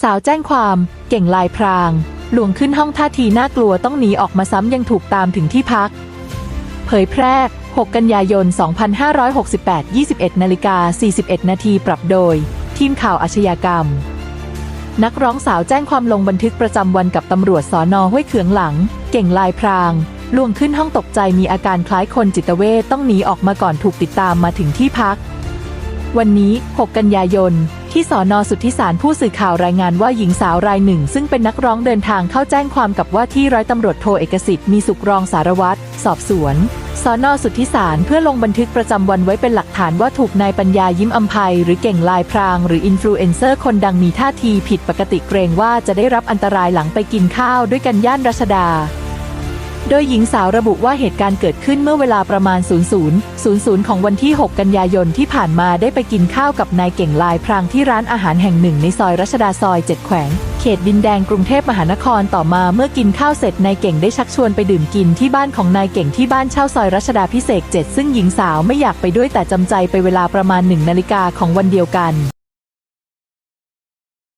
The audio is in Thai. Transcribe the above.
สาวแจ้งความเก่งลายพราง หลวงขึ้นห้องท่าทีน่ากลัวต้องหนีออกมาซ้ำยังถูกตามถึงที่พัก เผยแพร่ 6 กันยายน 2568 21นาฬิกา41 นาทีปรับโดย ทีมข่าวอาชญากรรม นักร้องสาวแจ้งความลงบันทึกประจำวันกับตำรวจสอนอห้วยเขืองหลัง เก่งลายพรางลวงขึ้นห้องตกใจมีอาการคล้ายคนจิตเวทต้องหนีออกมาก่อนถูกติดตามมาถึงที่พัก วันนี้ 6 กันยายน ที่สอนอสุทธิสารผู้สื่อข่าวรายงานว่าหญิงสาวรายหนึ่ง ซึ่งเป็นนักร้องเดินทางเข้าแจ้งความกับว่าที่ร้อยตำรวจโทเอกสิทธิ์มีสุขรองสารวัตรสอบสวนสอนอสุทธิสารเพื่อลงบันทึกประจำวันไว้เป็นหลักฐานว่าถูกนายปัญญายิ้มอำไพหรือเก่งลายพราง หรืออินฟลูเอนเซอร์คนดังมีท่าทีผิดปกติเกรงว่าจะได้รับอันตรายหลังไปกินข้าวด้วยกันย่านรัชดา โดยหญิงสาวระบุว่าเหตุการณ์เกิดขึ้นเมื่อเวลาประมาณ 00 00 ของวันที่ 6 กันยายนที่ผ่านมาได้ไปกินข้าวกับนายเก่งลายพรางที่ร้านอาหารแห่งหนึ่งในซอยรัชดาซอย 7 แขวง เขตดินแดงกรุงเทพมหานครต่อมาเมื่อกินข้าวเสร็จนายเก่งได้ชักชวนไปดื่มกินที่บ้านของนายเก่งที่บ้านเช่าซอยรัชดาพิเศษ 7 ซึ่งหญิงสาวไม่อยากไปด้วยแต่จำใจไปเวลาประมาณ1นาฬิกาของวันเดียวกัน